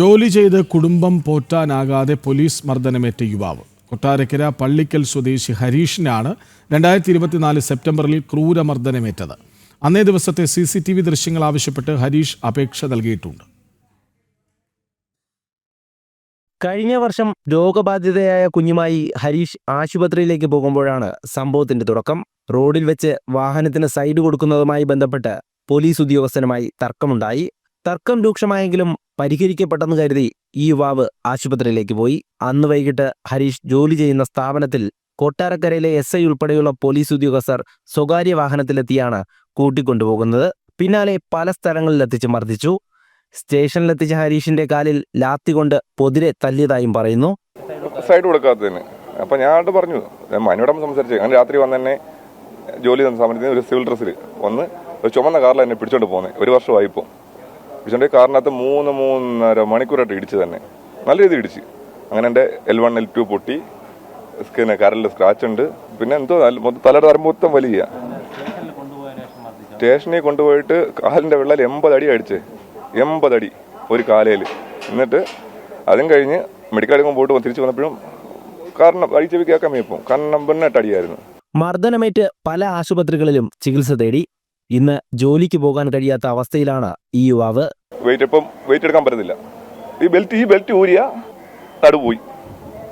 ജോലി ചെയ്ത് കുടുംബം പോറ്റാനാകാതെ പോലീസ് മർദ്ദനമേറ്റ യുവാവ്. കൊട്ടാരക്കര പള്ളിക്കൽ സ്വദേശി ഹരീഷിനാണ് രണ്ടായിരത്തി ഇരുപത്തിനാല് സെപ്റ്റംബറിൽ ക്രൂരമർദ്ദനമേറ്റത്. അന്നേ ദിവസത്തെ സി സി ടി വി ദൃശ്യങ്ങൾ ആവശ്യപ്പെട്ട് ഹരീഷ് അപേക്ഷ നൽകിയിട്ടുണ്ട്. കഴിഞ്ഞ വർഷം രോഗബാധിതയായ കുഞ്ഞുമായി ഹരീഷ് ആശുപത്രിയിലേക്ക് പോകുമ്പോഴാണ് സംഭവത്തിന്റെ തുടക്കം. റോഡിൽ വെച്ച് വാഹനത്തിന് സൈഡ് കൊടുക്കുന്നതുമായി ബന്ധപ്പെട്ട് പോലീസ് ഉദ്യോഗസ്ഥനുമായി തർക്കമുണ്ടായി. തർക്കം രൂക്ഷമായെങ്കിലും പരിഹരിക്കപ്പെട്ടെന്ന് കരുതി ഈ യുവാവ് ആശുപത്രിയിലേക്ക് പോയി. അന്ന് വൈകിട്ട് ഹരീഷ് ജോലി ചെയ്യുന്ന സ്ഥാപനത്തിൽ കൊട്ടാരക്കരയിലെ എസ് ഐ ഉൾപ്പെടെയുള്ള പോലീസ് ഉദ്യോഗസ്ഥർ സ്വകാര്യ വാഹനത്തിലെത്തിയാണ് കൂട്ടിക്കൊണ്ടുപോകുന്നത്. പിന്നാലെ പല സ്ഥലങ്ങളിലെത്തിച്ച് മർദ്ദിച്ചു. സ്റ്റേഷനിലെത്തിച്ച ഹരീഷിന്റെ കാലിൽ ലാത്തി കൊണ്ട് പൊതിരെ തല്ലിയതായും പറയുന്നു. സൈഡ് കൊടുക്കാത്തതിന്. അപ്പം ആളുടെ പറഞ്ഞു. മനോടം സംസാരിച്ചു. അങ്ങനെ രാത്രി വന്ന് തന്നെ ജോലി ഒരു സിവിൽ ഡ്രസ്സിൽ വന്ന് ഒരു ചുമന്ന കാറിൽ എന്നെ പിടിച്ചോണ്ട് പോകുന്നത് ഒരു വർഷമായി ഇപ്പോൾ ഈ കാറിനകത്ത് മൂന്ന് മൂന്നര മണിക്കൂറായിട്ട് ഇടിച്ച് തന്നെ. നല്ല രീതിയിൽ ഇടിച്ച്. അങ്ങനെ എന്റെ എൽ വൺ എൽ ടു പൊട്ടി. സ്കിന് കരലിൽ സ്ക്രാച്ച് ഉണ്ട്. പിന്നെ എന്തോ മൊത്തം തലയുടെ തരം മൊത്തം വലിയ. സ്റ്റേഷനിൽ കൊണ്ടുപോയിട്ട് കാലിന്റെ വെള്ളയിൽ എൺപത് അടി അടിച്ച് എൺപത് അടി ഒരു കാലയിൽ. എന്നിട്ട് അതും കഴിഞ്ഞ് മെഡിക്കൽ എടുക്കാൻ പോയിട്ട് തിരിച്ചു വന്നപ്പോഴും കാരണം അടി ചെവി കേൾക്കാൻ വയ്യപ്പം കാരണം പെണ്ണെട്ട് അടിയായിരുന്നു. മർദ്ദനമേറ്റ് പല ആശുപത്രികളിലും ചികിത്സ തേടി ഇന്ന് ജോലിക്ക് പോകാൻ കഴിയാത്ത അവസ്ഥയിലാണ് ഈ യുവാവ്. വെയിറ്റ് ഇപ്പം വെയിറ്റ് എടുക്കാൻ പറ്റുന്നില്ല. ഈ ബെൽറ്റ് ഈ ബെൽറ്റ് ഊരിയ നടുപോയി.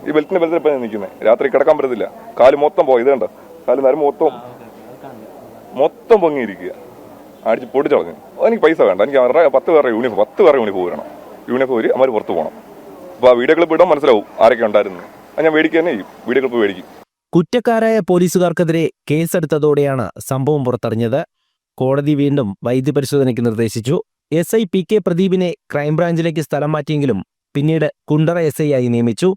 ഈ ബെൽറ്റിന്റെ ബെൽറ്റ് ഇപ്പം നിൽക്കുന്നത് രാത്രി കിടക്കാൻ പറ്റത്തില്ല. കാൽ മൊത്തം പോയി. ഇത് കണ്ടോ? കാൽ നരം മൊത്തം മൊത്തം പൊങ്ങിയിരിക്കുക. അടിച്ച് പൊടിച്ചളഞ്ഞു എനിക്ക് പൈസ വേണ്ട. എനിക്ക് അവരുടെ പത്ത് പേരുടെ യൂണിഫോം പത്ത് പേരുടെ യൂണിഫോം വരണം യൂണിഫോം ഊരി അവർ പുറത്ത് പോകണം. അപ്പോൾ ആ വീഡിയോ ക്ലിപ്പ് ഇടാൻ മനസ്സിലാവും ആരൊക്കെ ഉണ്ടായിരുന്നു. അത് ഞാൻ മേടിക്കുക തന്നെ ചെയ്യും. വീഡിയോ ക്ലിപ്പ് മേടിക്കും. കുറ്റക്കാരായ പോലീസുകാർക്കെതിരെ കേസെടുത്തതോടെയാണ് സംഭവം പുറത്തറിഞ്ഞത്. കോടതി വീണ്ടും വൈദ്യപരിശോധനയ്ക്ക് നിർദ്ദേശിച്ചു. എസ് ഐ പി കെ പ്രദീപിനെ ക്രൈംബ്രാഞ്ചിലേക്ക് സ്ഥലം മാറ്റിയെങ്കിലും പിന്നീട് കുണ്ടറ എസ് ഐ ആയി നിയമിച്ചു.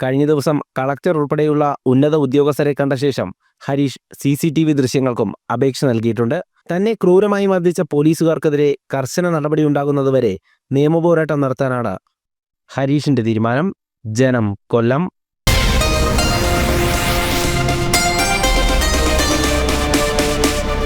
കഴിഞ്ഞ ദിവസം കളക്ടർ ഉൾപ്പെടെയുള്ള ഉന്നത ഉദ്യോഗസ്ഥരെ കണ്ട ശേഷം Harish C C T V ദൃശ്യങ്ങൾക്കും അപേക്ഷ നൽകിയിട്ടുണ്ട്. തന്നെ ക്രൂരമായി മർദ്ദിച്ച പോലീസുകാർക്കെതിരെ കർശന നടപടി ഉണ്ടാകുന്നതുവരെ നിയമപോരാട്ടം നടത്താനാണ് ഹരീഷിന്റെ തീരുമാനം. ജനം കൊല്ലം.